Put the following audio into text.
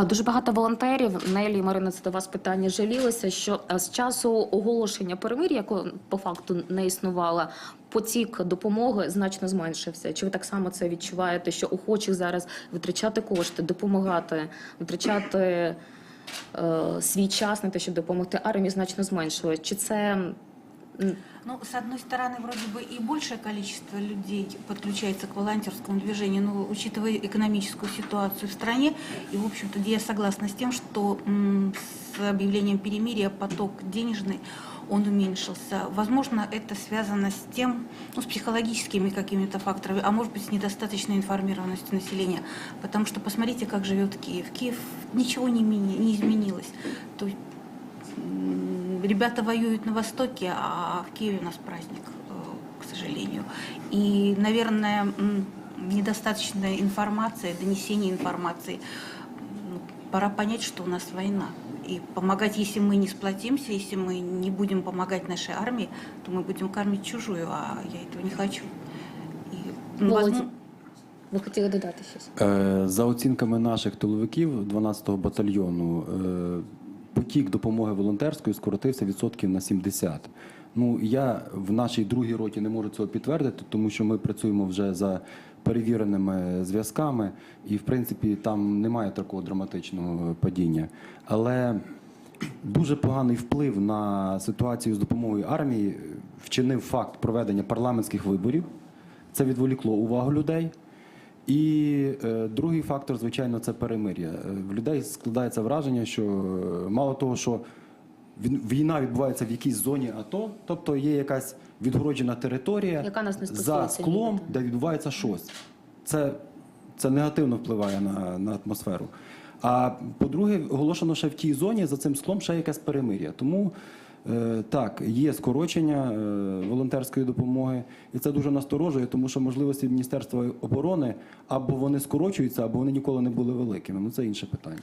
Дуже багато волонтерів, Нелі Марина, це до вас питання, жалілися, що е, з часу оголошення перемир'я, яко по факту не існувало, потік допомоги значно зменшився. Чи ви так само це відчуваєте, що охочих зараз витрачати кошти, допомагати, витрачати е, свій час на те, щоб допомогти армії, значно зменшилось? Чи це Ну, с одной стороны, вроде бы и большее количество людей подключается к волонтерскому движению, но учитывая экономическую ситуацию в стране, и, в общем-то, я согласна с тем, что с объявлением перемирия поток денежный, он уменьшился. Возможно, это связано с тем, ну, с психологическими какими-то факторами, а может быть, с недостаточной информированностью населения. Потому что посмотрите, как живет Киев. Киев ничего не, не изменилось. То есть М, Ребята воюют на Востоке, а в Киеве у нас праздник, э, к сожалению. И, наверное, м, недостаточная информация, донесение информации. Ну, Пора понять, что у нас война. И помогать, если мы не сплотимся, если мы не будем помогать нашей армии, то мы будем кормить чужую, а я этого не хочу. И, м, Володя, возможно, ви хотіли додати щось? Е, За оцінками наших тиловиків 12-го батальйону, е, потік допомоги волонтерської скоротився відсотків на 70. Ну я в нашій другій роті не можу цього підтвердити, тому що ми працюємо вже за перевіреними зв'язками, і в принципі там немає такого драматичного падіння. Але дуже поганий вплив на ситуацію з допомогою армії вчинив факт проведення парламентських виборів. Це відволікло увагу людей. І е, другий фактор, звичайно, це перемир'я. Е, В людей складається враження, що е, мало того, що він- війна відбувається в якійсь зоні АТО, тобто є якась відгороджена територія Яка нас не за стосується склом, де відбувається щось. Це, це негативно впливає на, на атмосферу. А по-друге, оголошено ще в тій зоні за цим склом ще якесь перемир'я. Тому так, є скорочення е, волонтерської допомоги, і це дуже насторожує, тому що можливості Міністерства оборони або вони скорочуються, або вони ніколи не були великими. Ну це інше питання.